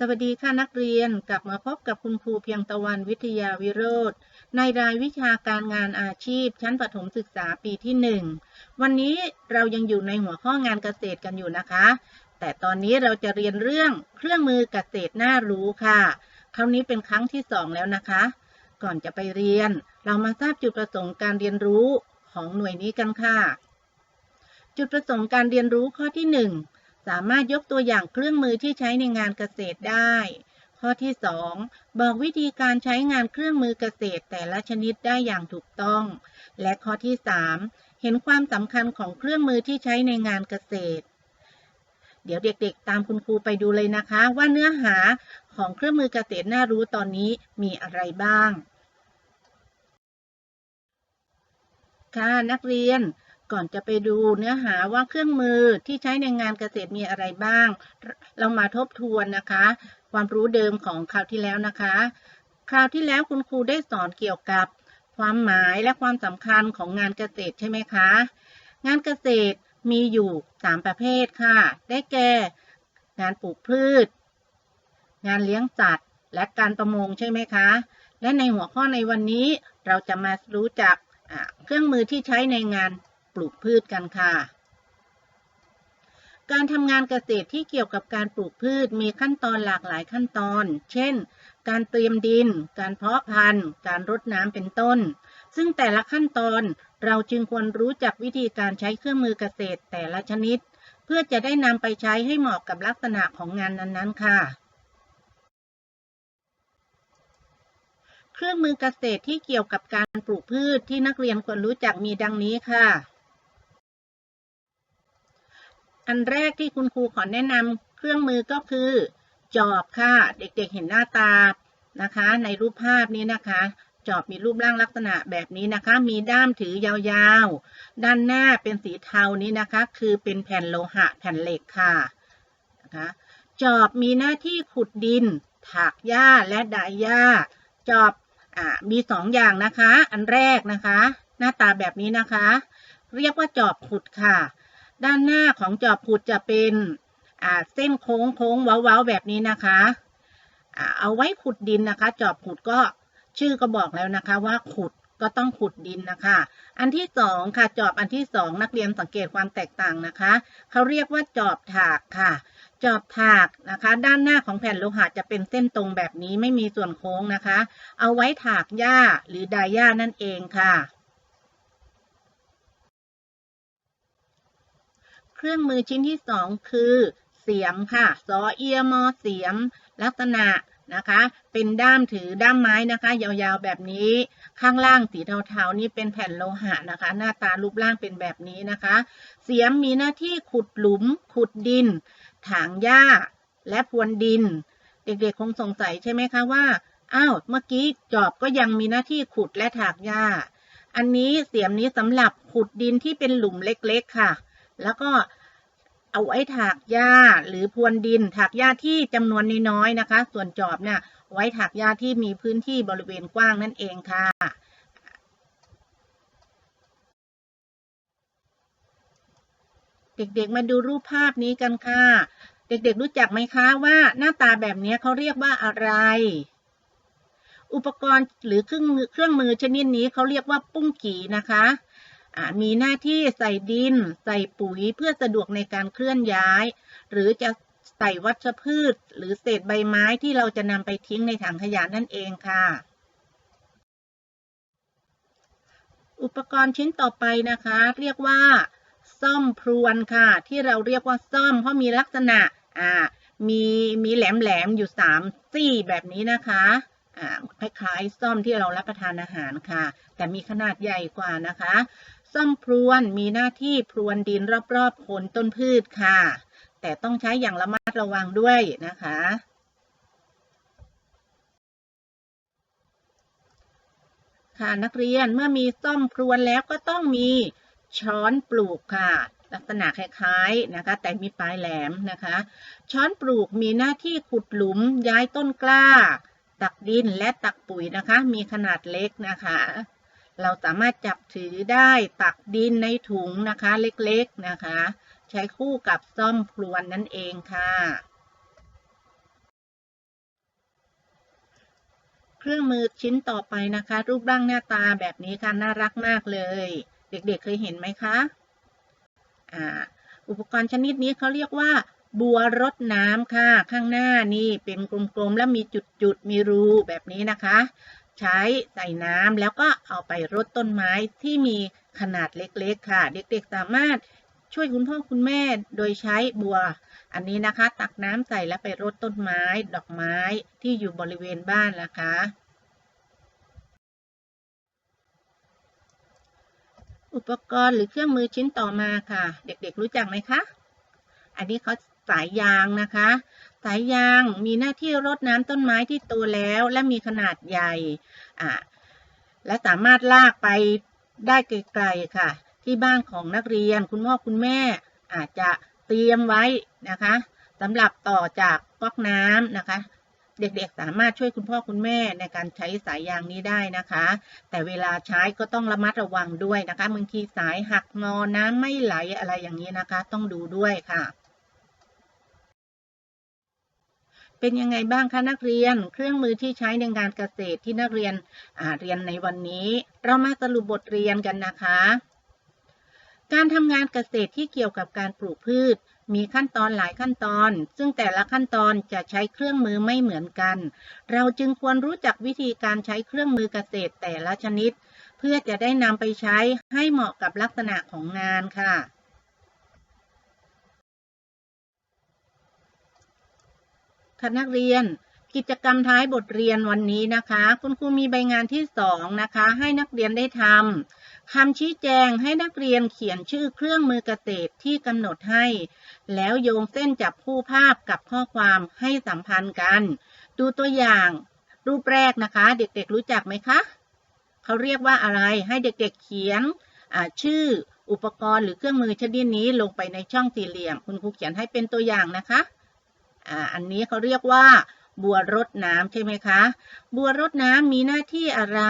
สวัสดีค่ะนักเรียนกลับมาพบกับคุณครูเพียงตะวันวิทยาวิโรธในรายวิชาการงานอาชีพ ชั้นประถมศึกษาปีที่ 1 วันนี้เรายังอยู่ในหัวข้องานเกษตรกันอยู่นะคะ แต่ตอนนี้เราจะเรียนเรื่องเครื่องมือเกษตรน่ารู้ค่ะ คราวนี้เป็นครั้งที่ 2 แล้วนะคะ ก่อนจะไปเรียน เรามาทราบจุดประสงค์การเรียนรู้ของหน่วยนี้กันค่ะ จุดประสงค์การเรียนรู้ข้อที่ 1 สามารถยกตัวอย่างเครื่องมือที่ใช้ในงานเกษตรได้ ข้อที่ 2 บอกวิธีการใช้งานเครื่องมือเกษตรแต่ละชนิดได้อย่างถูกต้อง และข้อที่ 3 เห็นความสำคัญของเครื่องมือที่ใช้ในงานเกษตร เดี๋ยวเด็กๆ ตามคุณครูไปดูเลยนะคะ ว่าเนื้อหาของเครื่องมือเกษตรน่ารู้ตอนนี้มีอะไรบ้าง ค่ะนักเรียน ก่อนจะไปดูเนื้อหาว่าเครื่องมือที่ใช้ในงานเกษตรมีอะไรบ้าง เรามาทบทวนนะคะ ความรู้เดิมของคราวที่แล้วนะคะ คราวที่แล้วคุณครูได้สอนเกี่ยวกับ ความหมายและความสำคัญของงานเกษตรใช่ไหมคะ งานเกษตรมีอยู่ 3 ประเภทค่ะ ได้แก่ งานปลูกพืช งานเลี้ยงสัตว์ และการประมงใช่ไหมคะ และในหัวข้อในวันนี้เราจะมารู้จักเครื่องมือที่ใช้ในงาน ลูกพืชกันค่ะ การทำงานเกษตรที่เกี่ยวกับการปลูกพืชมีขั้นตอนหลากหลายขั้นตอน เช่น การเตรียมดิน การเพาะพันธุ์ การรดน้ำเป็นต้น ซึ่งแต่ละขั้นตอนเราจึงควรรู้จักวิธีการใช้เครื่องมือเกษตรแต่ละชนิด เพื่อจะได้นำไปใช้ให้เหมาะกับลักษณะของงานนั้นๆ ค่ะ เครื่องมือเกษตรที่เกี่ยวกับการปลูกพืชที่นักเรียนควรรู้จักมีดังนี้ค่ะ อันแรกที่คุณครูขอแนะนำเครื่องมือก็คือ จอบค่ะ เด็กๆเห็นหน้าตานะคะ ในรูปภาพนี้นะคะ จอบมีรูปร่างลักษณะแบบนี้นะคะ มีด้ามถือยาวๆ ด้านหน้าเป็นสีเทานี้นะคะ คือเป็นแผ่นโลหะแผ่นเหล็กค่ะนะคะจอบมีหน้าที่ขุดดิน ถากหญ้าและดายหญ้า จอบอมีสองอย่างนะคะ อันแรกนะคะ หน้าตาแบบนี้นะคะ เรียกว่าจอบขุดค่ะ ด้านหน้าของจอบขุดจะเป็นเส้นโค้งโค้งเว้าๆแบบนี้นะคะเอาไว้ขุดดินนะคะ จอบขุดก็ชื่อก็บอกแล้วนะคะว่าขุดก็ต้องขุดดินนะคะ อันที่สองค่ะจอบอันที่สองนักเรียนสังเกตความแตกต่างนะคะเขาเรียกว่าจอบถากค่ะ จอบถากนะคะ ด้านหน้าของแผ่นโลหะจะเป็นเส้นตรงแบบนี้ไม่มีส่วนโค้งนะคะ เอาไว้ถากหญ้าหรือดายหญ้านั่นเองค่ะ เครื่องมือชิ้นที่สองคือ เสียมค่ะซอเอียมอเสียม ลักษณะนะคะ เป็นด้ามถือด้ามไม้นะคะ ยาวๆแบบนี้ ข้างล่างสีเทาๆนี่เป็นแผ่นโลหะนะคะ หน้าตารูปร่างเป็นแบบนี้นะคะ เสียมมีหน้าที่ขุดหลุม ขุดดิน ถางหญ้า และพรวนดิน เด็กๆคงสงสัยใช่ไหมคะว่าอ้าวเมื่อกี้จอบก็ยังมีหน้าที่ขุดและถากหญ้า อันนี้เสียมนี้สำหรับขุดดินที่เป็นหลุมเล็กๆค่ะ แล้วก็เอาไว้ถากหญ้าหรือพรวนดิน ถากหญ้าที่จำนวนน้อยๆนะคะ ส่วนจอบเนี่ยไว้ถากหญ้าที่มีพื้นที่บริเวณกว้างนั่นเองค่ะเด็กๆ มาดูรูปภาพนี้กันค่ะ เด็กๆ รู้จักไหมคะว่าหน้าตาแบบนี้เขาเรียกว่าอะไร อุปกรณ์หรือเครื่องเครื่องมือชนิดนี้เขาเรียกว่าปุ้งกีนะคะ มีหน้าที่ใส่ดิน ใส่ปุ๋ยเพื่อสะดวกในการเคลื่อนย้าย หรือจะใส่วัชพืช หรือเศษใบไม้ที่เราจะนำไปทิ้งในถังขยะนั่นเองค่ะ อุปกรณ์ชิ้นต่อไปนะคะ เรียกว่า ซ่อมพรวนค่ะ ที่เราเรียกว่าซ่อม เพราะมีลักษณะอ่ามีมีแหลมแหลมอยู่สามซี่แบบนี้นะคะ คล้ายๆซ่อมที่เรารับประทานอาหารค่ะ แต่มีขนาดใหญ่กว่านะคะซ่อมพรวนมีหน้าที่พรวนดินรอบๆโคนต้นพืชค่ะ แต่ต้องใช้อย่างระมัดระวังด้วยนะคะ ค่ะนักเรียนเมื่อมีซ่อมพรวนแล้วก็ต้องมีช้อนปลูกค่ะ ลักษณะคล้ายๆนะคะ แต่มีปลายแหลมนะคะ ช้อนปลูกมีหน้าที่ขุดหลุมย้ายต้นกล้า ตักดินและตักปุ๋ยนะคะ มีขนาดเล็กนะคะ เราสามารถจับถือได้ตักดินในถุงนะคะเล็กๆนะคะ ใช้คู่กับซ่อมพลวนนั่นเองค่ะ เครื่องมือชิ้นต่อไปนะคะ รูปร่างหน้าตาแบบนี้ค่ะน่ารักมากเลย เด็กๆเคยเห็นไหมคะอ่าอุปกรณ์ชนิดนี้เขาเรียกว่า บัวรดน้ำค่ะ ข้างหน้านี่เป็นกลมๆ แล้วมีจุดๆ มีรูแบบนี้นะคะ ใช้ใส่น้ำแล้วก็เอาไปรดต้นไม้ที่มีขนาดเล็กๆ ค่ะ เด็กๆ สามารถช่วยคุณพ่อคุณแม่โดยใช้บัว อันนี้นะคะ ตักน้ำใส่แล้วไปรดต้นไม้ ดอกไม้ที่อยู่บริเวณบ้านนะคะอุปกรณ์หรือเครื่องมือชิ้นต่อมาค่ะ เด็กๆรู้จักไหมคะ อันนี้เขา สายยางนะคะ สายยางมีหน้าที่รดน้ำต้นไม้ที่โตแล้วและมีขนาดใหญ่อ่าและสามารถลากไปได้ไกลๆค่ะ ที่บ้านของนักเรียนคุณพ่อคุณแม่อาจจะเตรียมไว้นะคะสำหรับต่อจากก๊อกน้ำนะคะ เด็กๆสามารถช่วยคุณพ่อคุณแม่ในการใช้สายยางนี้ได้นะคะ แต่เวลาใช้ก็ต้องระมัดระวังด้วยนะคะบางทีสายหักงอน้ำไม่ไหลอะไรอย่างนี้นะคะ ต้องดูด้วยค่ะ เป็นยังไงบ้างคะนักเรียน เครื่องมือที่ใช้ในงานเกษตรที่นักเรียนเรียนในวันนี้ เรามาสรุปบทเรียนกันนะคะ การทำงานเกษตรที่เกี่ยวกับการปลูกพืช มีขั้นตอนหลายขั้นตอน ซึ่งแต่ละขั้นตอนจะใช้เครื่องมือไม่เหมือนกัน เราจึงควรรู้จักวิธีการใช้เครื่องมือเกษตรแต่ละชนิด เพื่อจะได้นำไปใช้ให้เหมาะกับลักษณะของงานค่ะ ค่ะนักเรียน กิจกรรมท้ายบทเรียนวันนี้นะคะ คุณครูมีใบงานที่สองนะคะ ให้นักเรียนได้ทำคำชี้แจงให้นักเรียนเขียนชื่อเครื่องมือเกษตรที่กำหนดให้ แล้วโยงเส้นจับคู่ภาพกับข้อความให้สัมพันธ์กัน ดูตัวอย่างรูปแรกนะคะ เด็กๆรู้จักไหมคะเขาเรียกว่าอะไรให้เด็กๆเขียนชื่ออุปกรณ์หรือเครื่องมือชนิดนี้ลงไปในช่องสี่เหลี่ยม คุณครูเขียนให้เป็นตัวอย่างนะคะ อ่าอันนี้เขาเรียกว่า บัวรดน้ำใช่ไหมคะ บัวรดน้ำมีหน้าที่อะไร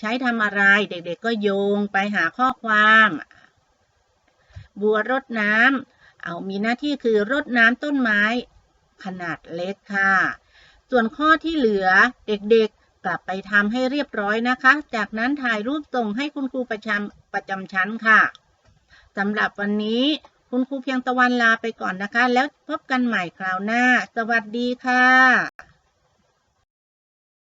ใช้ทำอะไรเด็กๆก็โยงไปหาข้อความ บัวรดน้ำเอามีหน้าที่คือรดน้ำต้นไม้ขนาดเล็กค่ะ ส่วนข้อที่เหลือเด็กๆกลับไปทำให้เรียบร้อยนะคะ จากนั้นถ่ายรูปส่งให้คุณครูประจำประจำชั้นค่ะสำหรับวันนี้ คุณครูเพียงตะวันลาไปก่อนนะคะ แล้วพบกันใหม่คราวหน้า สวัสดีค่ะ